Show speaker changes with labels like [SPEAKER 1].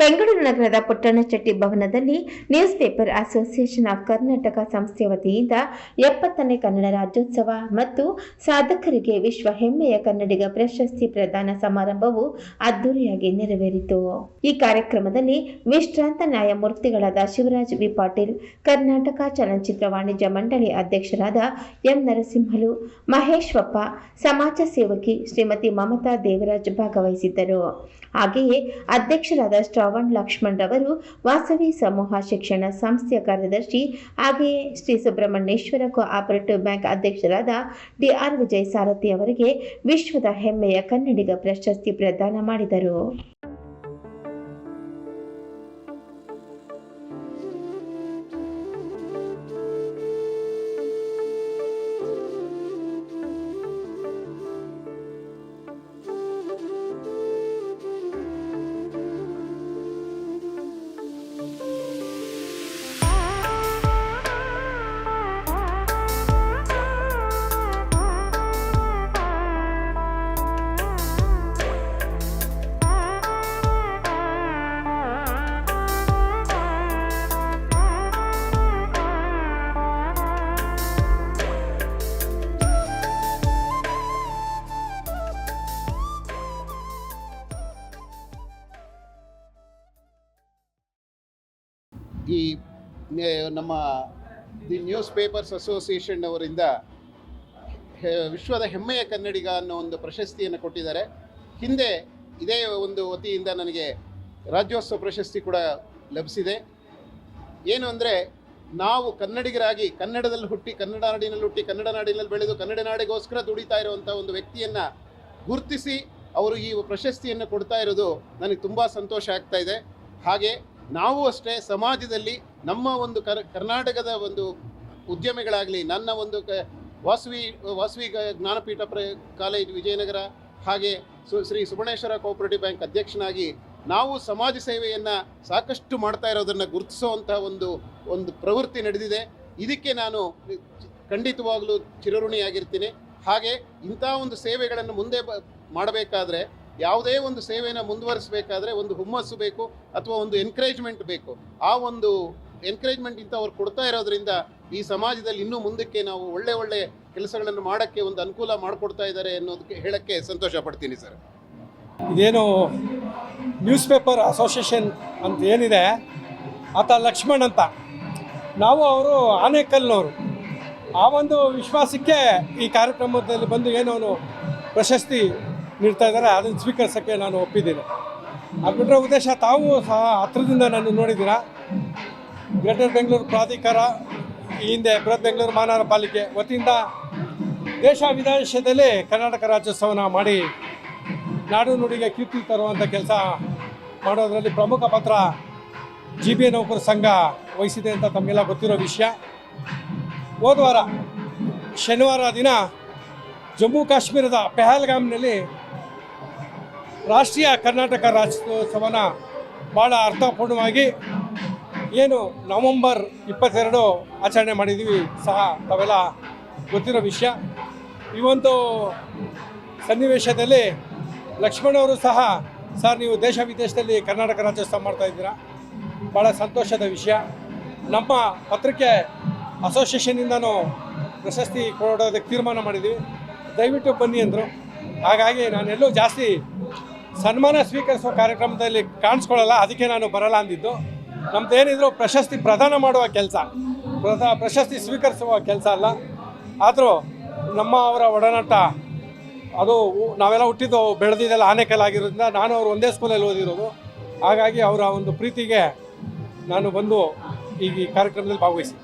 [SPEAKER 1] ಬೆಂಗಳೂರು ನಗರದ ಪುಟ್ಟಣಚೆಟ್ಟಿ ಭವನದಲ್ಲಿ news paper association of Karnataka ಸಂಸ್ಥೆ ವತಿಯಿಂದ ಎಪ್ಪತ್ತನೇ ಕನ್ನಡ ರಾಜ್ಯೋತ್ಸವ ಮತ್ತು ಸಾಧಕರಿಗೆ ವಿಶ್ವ ಹೆಮ್ಮೆಯ ಕನ್ನಡಿಗ ಪ್ರಶಸ್ತಿ ಪ್ರದಾನ ಸಮಾರಂಭವು ಅದ್ದೂರಿಯಾಗಿ ನೆರವೇರಿತು. ಈ ಕಾರ್ಯಕ್ರಮದಲ್ಲಿ ವಿಶ್ರಾಂತ ನ್ಯಾಯಮೂರ್ತಿಗಳಾದ ಶಿವರಾಜ್ ವಿ. ಪಾಟೀಲ್, ಕರ್ನಾಟಕ ಚಲನಚಿತ್ರ ವಾಣಿಜ್ಯ ಮಂಡಳಿ ಅಧ್ಯಕ್ಷರಾದ ಎಂ. ನರಸಿಂಹಲು, ಮಹೇಶ್ವಪ್ಪ, ಸಮಾಜ ಸೇವಕಿ ಶ್ರೀಮತಿ ಮಮತಾ ದೇವರಾಜ್ ಭಾಗವಹಿಸಿದ್ದರು. ಹಾಗೆಯೇ ಅಧ್ಯಕ್ಷರಾದ ಶ್ರಾವಣ್ ಲಕ್ಷ್ಮಣ್ ರವರು ವಾಸವಿ ಸಮೂಹ ಶಿಕ್ಷಣ ಸಂಸ್ಥೆಯ ಕಾರ್ಯದರ್ಶಿ ಹಾಗೆಯೇ ಶ್ರೀ ಸುಬ್ರಹ್ಮಣ್ಯೇಶ್ವರ ಕೋಆಪರೇಟಿವ್ ಬ್ಯಾಂಕ್ ಅಧ್ಯಕ್ಷರಾದ ಡಿಆರ್ ವಿಜಯ್ ಸಾರಥಿ ಅವರಿಗೆ ವಿಶ್ವದ ಹೆಮ್ಮೆಯ ಕನ್ನಡಿಗ ಪ್ರಶಸ್ತಿ ಪ್ರದಾನ ಮಾಡಿದರು.
[SPEAKER 2] ಈ ನಮ್ಮ ದಿ ನ್ಯೂಸ್ ಪೇಪರ್ಸ್ ಅಸೋಸಿಯೇಷನ್ ಅವರಿಂದ ವಿಶ್ವದ ಹೆಮ್ಮೆಯ ಕನ್ನಡಿಗ ಅನ್ನೋ ಒಂದು ಪ್ರಶಸ್ತಿಯನ್ನು ಕೊಟ್ಟಿದ್ದಾರೆ. ಹಿಂದೆ ಇದೇ ಒಂದು ವತಿಯಿಂದ ನನಗೆ ರಾಜ್ಯೋತ್ಸವ ಪ್ರಶಸ್ತಿ ಕೂಡ ಲಭಿಸಿದೆ. ಏನು ಅಂದರೆ, ನಾವು ಕನ್ನಡಿಗರಾಗಿ ಕನ್ನಡದಲ್ಲಿ ಹುಟ್ಟಿ, ಕನ್ನಡ ನಾಡಿನಲ್ಲಿ ಹುಟ್ಟಿ, ಕನ್ನಡ ನಾಡಿನಲ್ಲಿ ಬೆಳೆದು, ಕನ್ನಡ ನಾಡಿಗೋಸ್ಕರ ದುಡಿತಾ ಇರುವಂಥ ಒಂದು ವ್ಯಕ್ತಿಯನ್ನು ಗುರುತಿಸಿ, ಅವರು ಈ ಪ್ರಶಸ್ತಿಯನ್ನು ಕೊಡ್ತಾ ಇರೋದು ನನಗೆ ತುಂಬ ಸಂತೋಷ ಆಗ್ತಾ ಇದೆ. ಹಾಗೆ ನಾವು ಅಷ್ಟೇ ಸಮಾಜದಲ್ಲಿ ನಮ್ಮ ಒಂದು ಕರ್, ಕರ್ನಾಟಕದ ಒಂದು ಉದ್ಯಮಿಗಳಾಗಲಿ, ನನ್ನ ಒಂದು ಕ, ವಾಸವಿ ವಾಸವಿ ಜ್ಞಾನಪೀಠ ಪ್ರ ಕಾಲೇಜ್ ವಿಜಯನಗರ, ಹಾಗೆ ಸು, ಶ್ರೀ ಸುಬಣೇಶ್ವರ ಕೋಆಪರೇಟಿವ್ ಬ್ಯಾಂಕ್ ಅಧ್ಯಕ್ಷನಾಗಿ ನಾವು ಸಮಾಜ ಸೇವೆಯನ್ನು ಸಾಕಷ್ಟು ಮಾಡ್ತಾ ಇರೋದನ್ನು ಗುರುತಿಸುವಂಥ ಒಂದು ಒಂದು ಪ್ರವೃತ್ತಿ ನಡೆದಿದೆ. ಇದಕ್ಕೆ ನಾನು ಖಂಡಿತವಾಗಲೂ ಚಿರಋಣಿಯಾಗಿರ್ತೀನಿ. ಹಾಗೆ ಇಂಥ ಒಂದು ಸೇವೆಗಳನ್ನು ಮುಂದೆ ಬ, ಮಾಡಬೇಕಾದ್ರೆ ಯಾವುದೇ ಒಂದು ಸೇವೆಯನ್ನು ಮುಂದುವರಿಸಬೇಕಾದ್ರೆ ಒಂದು ಹುಮ್ಮಸ್ಸು ಬೇಕು ಅಥವಾ ಒಂದು ಎನ್ಕರೇಜ್ಮೆಂಟ್ ಬೇಕು. ಆ ಒಂದು ಎನ್ಕರೇಜ್ಮೆಂಟ್ ಇಂತ ಅವ್ರು ಕೊಡ್ತಾ ಇರೋದ್ರಿಂದ ಈ ಸಮಾಜದಲ್ಲಿ ಇನ್ನೂ ಮುಂದಕ್ಕೆ ನಾವು ಒಳ್ಳೆ ಒಳ್ಳೆ ಕೆಲಸಗಳನ್ನು ಮಾಡೋಕ್ಕೆ ಒಂದು ಅನುಕೂಲ ಮಾಡಿಕೊಡ್ತಾ ಇದ್ದಾರೆ ಅನ್ನೋದಕ್ಕೆ ಹೇಳಕ್ಕೆ ಸಂತೋಷ ಪಡ್ತೀನಿ ಸರ್.
[SPEAKER 3] ಇದೇನು ನ್ಯೂಸ್ ಪೇಪರ್ ಅಸೋಸಿಯೇಷನ್ ಅಂತ ಏನಿದೆ? ಆತ ಲಕ್ಷ್ಮಣ್ ಅಂತ. ನಾವು ಅವರು ಆನೇಕಲ್ನವರು. ಆ ಒಂದು ವಿಶ್ವಾಸಕ್ಕೆ ಈ ಕಾರ್ಯಕ್ರಮದಲ್ಲಿ ಬಂದು ಏನೋ ಪ್ರಶಸ್ತಿ ನೀಡ್ತಾ ಇದ್ದಾರೆ, ಅದನ್ನು ಸ್ವೀಕರಿಸೋಕ್ಕೆ ನಾನು ಒಪ್ಪಿದ್ದೀನಿ. ಅದು ಬಿಟ್ಟರೆ ಉದ್ದೇಶ ತಾವು ಸಹ ಹತ್ರದಿಂದ ನಾನು ನೋಡಿದ್ದೀರಾ? ಗ್ರೇಟರ್ ಬೆಂಗಳೂರು ಪ್ರಾಧಿಕಾರ, ಈ ಹಿಂದೆ ಬೃಹತ್ ಬೆಂಗಳೂರು ಮಹಾನಗರ ಪಾಲಿಕೆ ವತಿಯಿಂದ ದೇಶ ವಿದೇಶದಲ್ಲಿ ಕರ್ನಾಟಕ ರಾಜ್ಯೋತ್ಸವನ ಮಾಡಿ ನಾಡು ನುಡಿಗೆ ಕೀರ್ತಿ ತರುವಂಥ ಕೆಲಸ ಮಾಡೋದರಲ್ಲಿ ಪ್ರಮುಖ ಪಾತ್ರ ಜಿ ಬಿ ನೌಕರ ಸಂಘ ವಹಿಸಿದೆ ಅಂತ ತಮಗೆಲ್ಲ ಗೊತ್ತಿರೋ ವಿಷಯ. ಹೋದ್ವಾರ ಶನಿವಾರ ದಿನ ಜಮ್ಮು ಕಾಶ್ಮೀರದ ಪೆಹಲ್ಗಾಮ್ನಲ್ಲಿ ರಾಷ್ಟ್ರೀಯ ಕರ್ನಾಟಕ ರಾಜ್ಯೋತ್ಸವನ ಭಾಳ ಅರ್ಥಪೂರ್ಣವಾಗಿ ಏನು ನವಂಬರ್ ಇಪ್ಪತ್ತೆರಡು ಆಚರಣೆ ಮಾಡಿದ್ದೀವಿ ಸಹ ತಾವೆಲ್ಲ ಗೊತ್ತಿರೋ ವಿಷಯ. ಈ ಒಂದು ಸನ್ನಿವೇಶದಲ್ಲಿ ಲಕ್ಷ್ಮಣವರು ಸಹ, ಸರ್ ನೀವು ದೇಶ ವಿದೇಶದಲ್ಲಿ ಕರ್ನಾಟಕ ರಾಜ್ಯೋತ್ಸವ ಮಾಡ್ತಾ ಇದ್ದೀರಾ? ಭಾಳ ಸಂತೋಷದ ವಿಷಯ. ನಮ್ಮ ಪತ್ರಿಕೆ ಅಸೋಸಿಯೇಷನಿಂದನೂ ಪ್ರಶಸ್ತಿ ಕೊಡೋದಕ್ಕೆ ತೀರ್ಮಾನ ಮಾಡಿದ್ದೀವಿ. ದಯವಿಟ್ಟು ಬನ್ನಿ ಅಂದರು. ಹಾಗಾಗಿ ನಾನೆಲ್ಲೂ ಜಾಸ್ತಿ ಸನ್ಮಾನ ಸ್ವೀಕರಿಸುವ ಕಾರ್ಯಕ್ರಮದಲ್ಲಿ ಕಾಣಿಸ್ಕೊಳ್ಳಲ್ಲ, ಅದಕ್ಕೆ ನಾನು ಬರಲ್ಲ ಅಂದಿದ್ದು. ನಮ್ದೇನಿದ್ರು ಪ್ರಶಸ್ತಿ ಪ್ರದಾನ ಮಾಡುವ ಕೆಲಸ. ಪ್ರಶಸ್ತಿ ಸ್ವೀಕರಿಸುವ ಕೆಲಸ ಅಲ್ಲ. ಆದರೂ ನಮ್ಮ ಅವರ ಒಡನಾಟ, ಅದು ನಾವೆಲ್ಲ ಹುಟ್ಟಿದ್ದು ಬೆಳೆದಿದ್ದೆಲ್ಲ ಆನೆಕಲ್ ಆಗಿರೋದ್ರಿಂದ ನಾನು ಅವರು ಒಂದೇ ಸ್ಕೂಲಲ್ಲಿ ಓದಿರೋದು. ಹಾಗಾಗಿ ಅವರ ಒಂದು ಪ್ರೀತಿಗೆ ನಾನು ಬಂದು ಈ ಕಾರ್ಯಕ್ರಮದಲ್ಲಿ ಭಾಗವಹಿಸಿ